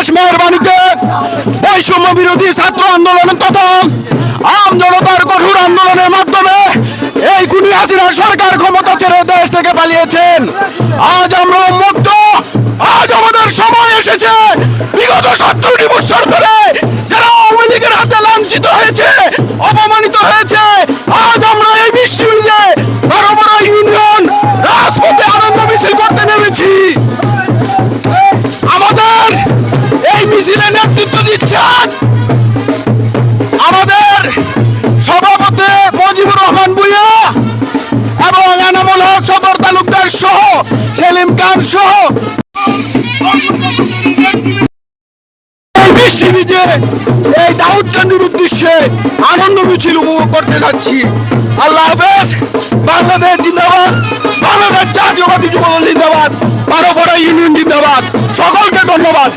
বিশেষ মেহরবানিতে বৈষম্য বিরোধী ছাত্র আন্দোলন তথা আম জনতার কঠোর আন্দোলনের মাধ্যমে এই কুনি হাসিনা সরকার ক্ষমতা ছেড়ে দেশ থেকে পালিয়েছেন। আজ আমরা মুক্ত আজ আমাদের সময় এসেছে। বিগত সত্তরটি বছর ধরে যারা আওয়ামী লীগের হাতে লাঞ্ছিত হয়েছে, অপমানিত হয়েছে সহ, সেলিম খান সহ। এই দাউদ ভিজে উদ্দেশ্যে আনন্দ মিছিল উপভোগ করতে যাচ্ছি। আল্লাহ হাফেজ, বাংলাদেশ জিন্দাবাদ, বাংলাদেশ জাতীয়বাদী যুবদল জিন্দাবাদ বারো বড় ইউনিয়ন জিন্দাবাদ। সকলকে ধন্যবাদ।